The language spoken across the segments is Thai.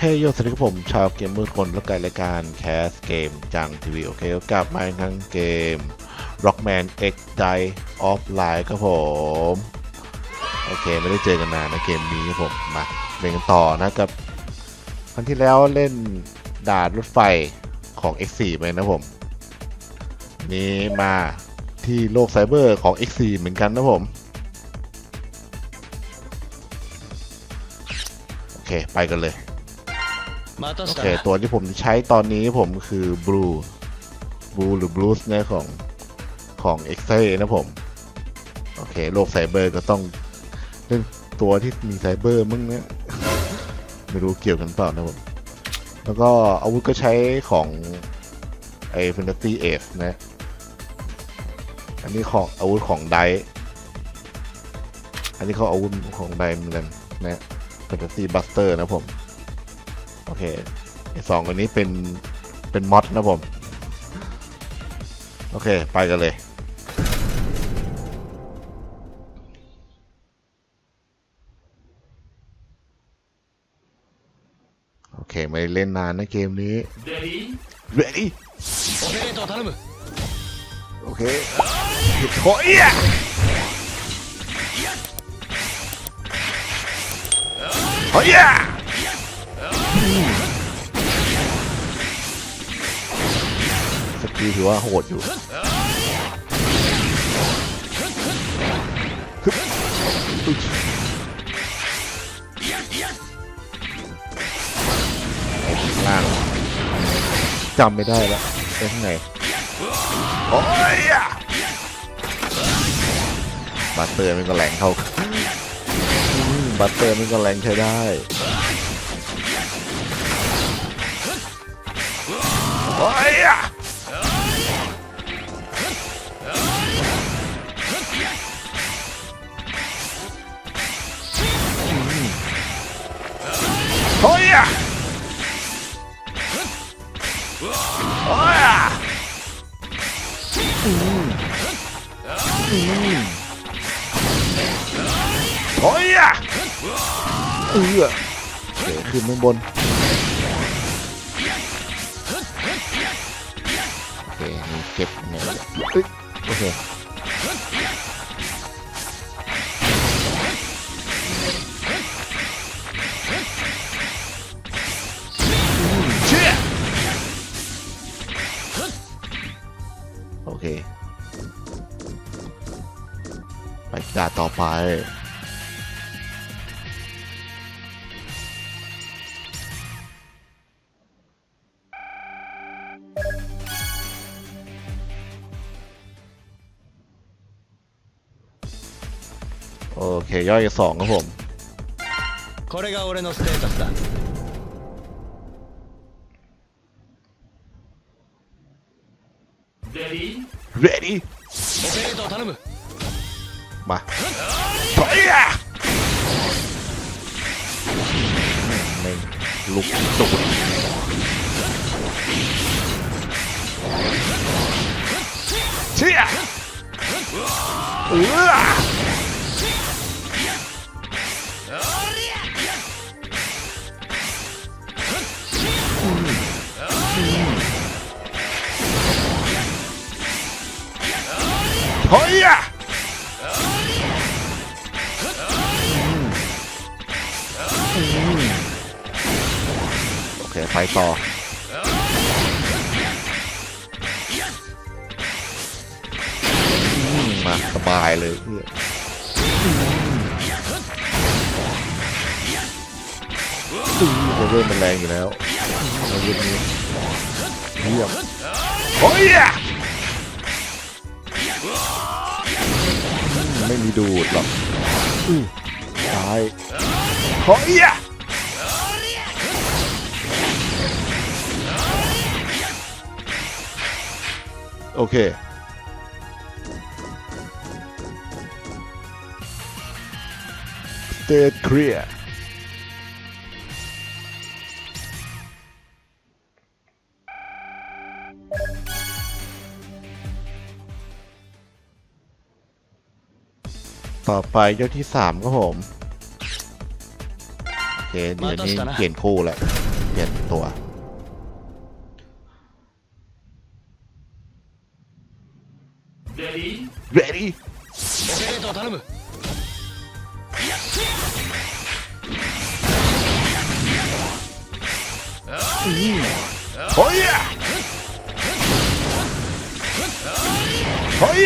เฮ้ยโยสวัสดีครับผม ชาวเกมเมอคนและการรายการแคสเกมจังทีวีโอเคกลับมาอีกครั้งเกม Rockman X Die Offline ครับผม โอเค ไม่ได้เจอกันนานนะเกมนี้ครับผม มาเล่นกันต่อนะกับครั้งที่แล้วเล่นด่านรถไฟของ X4 ไปนะผม นี่มาที่โลกไซเบอร์ของ X4 เหมือนกันนะผมโอเค ไปกันเลย โอเค ตัวที่ผมใช้ตอนนี้ผมคือ Blue Blue หรือ Blues นะของของ x อนะผม โอเค โลกไซเบอร์ก็ต้องเล่นตัวที่มีไซเบอร์มึงเนะไม่รู้เกี่ยวกันเปล่านะผม แล้วก็อาวุธก็ใช้ของไอ้ Fantasy Age นะ อันนี้ของอาวุธของไดอันนี้เขาอาวุธของไดเหมือนกันนะ Fantasy Buster นะผม เคสองคนนี้เป็นเป็นมอดนะผม โอเค ไปกันเลยโอเคไม่เล่นนานนะเกมนี้ ready Ready โอเคโอเคโอ้ยโอ้ย สกิลถือว่าโหดอยู่ล่างจำไม่ได้แล้วไปข้างในโอ้ยอะบัตเตอร์มันก็แรงเขาบัตเตอร์มันก็แรงใช้ได้ โอ้ยอะอืมโอ้ยอะโอ้ยอะโอ้ยอะเออโอเคขึ้นข้างบน เก็บไงวะเอ้ยโอเคโอเค ไปด่าต่อไป โอเคย่อยสองครับผมเรดี้มาถอยอะไม่ลุกตูดเชี่ยเออ ถอยอะโอเค ไปต่อ มาสบายเลยเพื่อนอืมโอเวอร์มันแรงอยู่แล้วอาวุธนี้เยี่ยมโอ้ย ไม่มีดูดหรอกอือตายโอ้ยอะโอเค Stay clear ต่อไปยกที่สามครับผมโอเคเดี๋ยวนี้เปลี่ยนคู่แหละเปลี่ยนตัวเรดี้มั้ยโอ้ยโอ้ย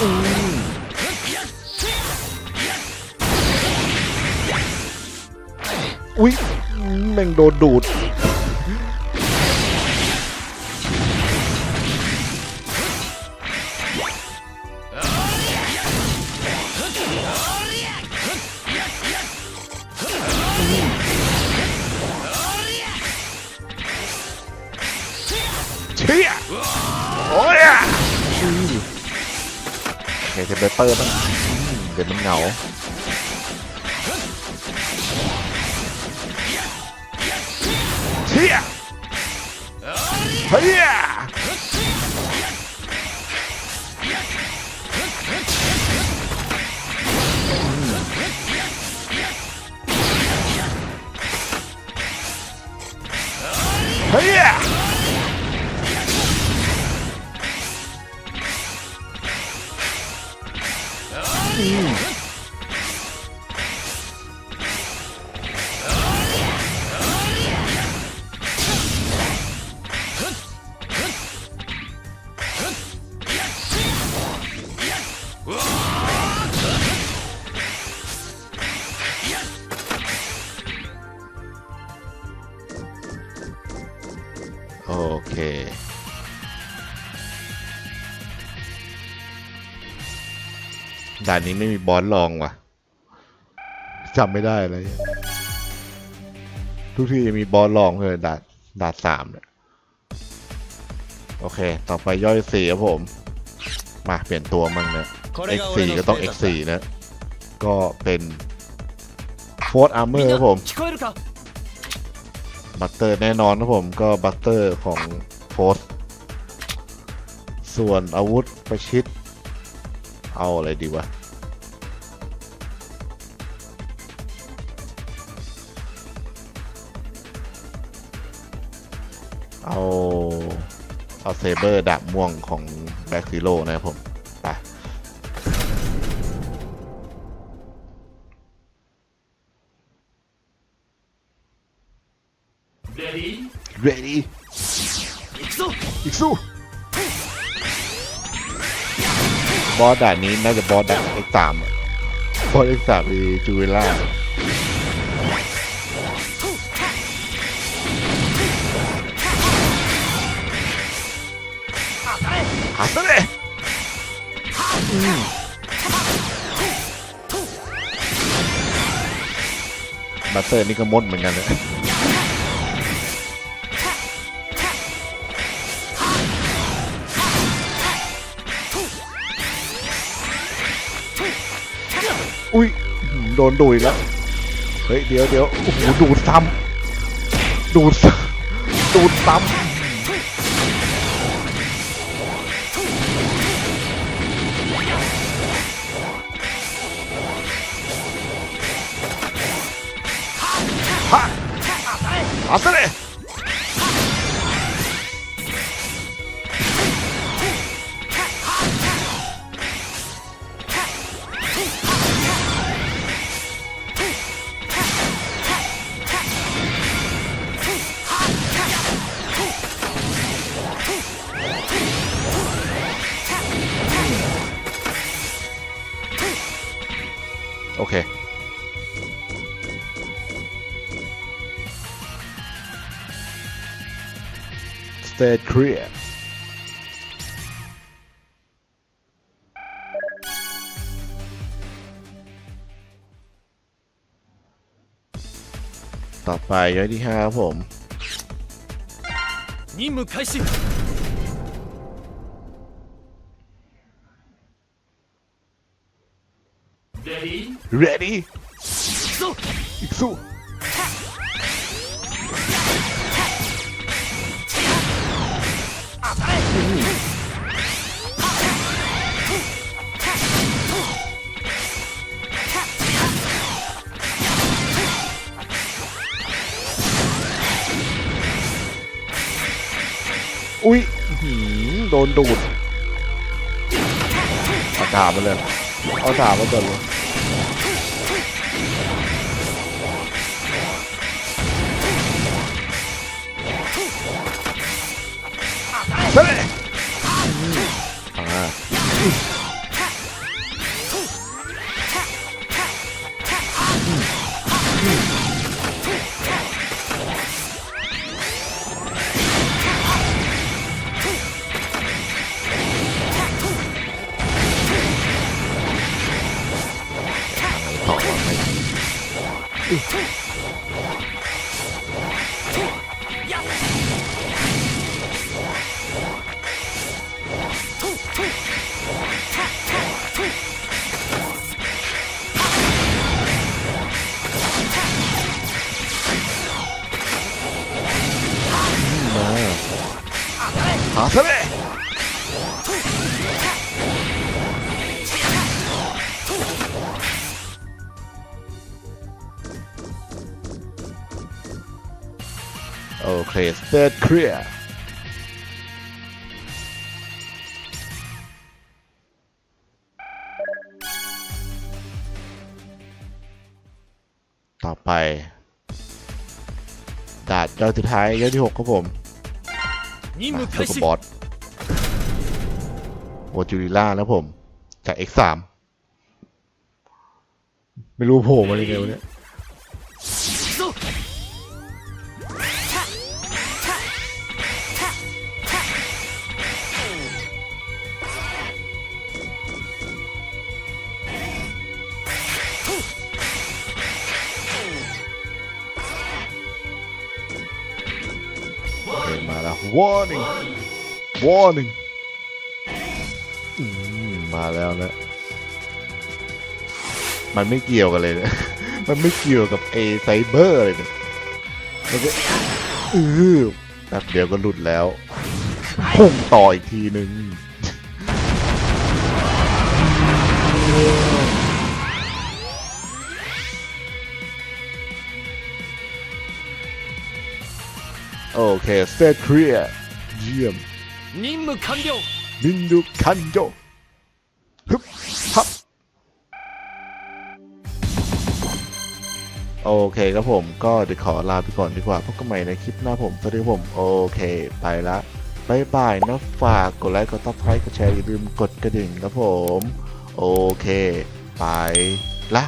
อะอุ้ยแม่งโดนดูด เชี่ย ไปเปิดบ้างเดี๋ยวมันเหงาเฮียเฮีย ด่านนี้ไม่มีบอสรองว่ะจำไม่ได้เลย ทุกที่มีบอสรองเลยด่านด่านสามเนี่ยโอเค ต่อไปย่อยสี่ครับผม มาเปลี่ยนตัวมั่งเนี่ย X4 ก็ต้อง X4 นะ ก็เป็นโฟดอาร์เมอร์ครับผมบัตเตอร์แน่นอนครับผมก็บัตเตอร์ของโพดส่วนอาวุธประชิด เอาอะไรดีวะเอาเอาเซเบอร์ดาบม่วงของแบ็กซิโลนะครับผมไปเรดี้เรดี้อีกสู้อีกสู้ บอสด่านนี้น่าจะบอสด่าน X3 อะบอส X3 มีจูเวล่าหาซะเลยบัตเตอร์นี่ก็มดเหมือนกันเลย โดนดูอีกแล้ว เฮ้ย เดี๋ยวเดี๋ยวโอ้โหดูดซ้ำดูดซ้ำดูดซ้ำฮะเอาซะเ Stay clear ต่อไปย้อยที่ห้าครับผม 任務開始 ready 行くぞ อีกสู้ อุ้ยอื้ อุ้ยโดนดูดเอาถามมาเลย เอาถามมาก่อนเลย ถอด Place Third Clear ต่อไปดาดยอดสุดท้ายยอดที่ 6 ครับผมมาเซอร์บอสโอจูริล่าแล้วผม จาก X3 ไม่รู้โผล่มาได้ไงวะเนี่ย warning warning มาแล้วนะ มันไม่เกี่ยวกันเลยนะ มันไม่เกี่ยวกับ A Cyber เลยเนี่ยมัก็เออแป๊บเดียวก็หลุดแล้ว พุ่งต่ออีกทีนึง โอเค set clear เยี่ยม 任务完了 มินดูคันโยฮึบฮับโอเคครับผมก็เดี๋ยวขอลาไปก่อนดีกว่าพบกันใหม่ในคลิปหน้าผมสวัสดีครับผม โอเค ไปละบายบายนะฝากกดไลค์กดซับสไครต์กดแชร์อย่าลืมกดกระดิ่งครับผม โอเค ไปละ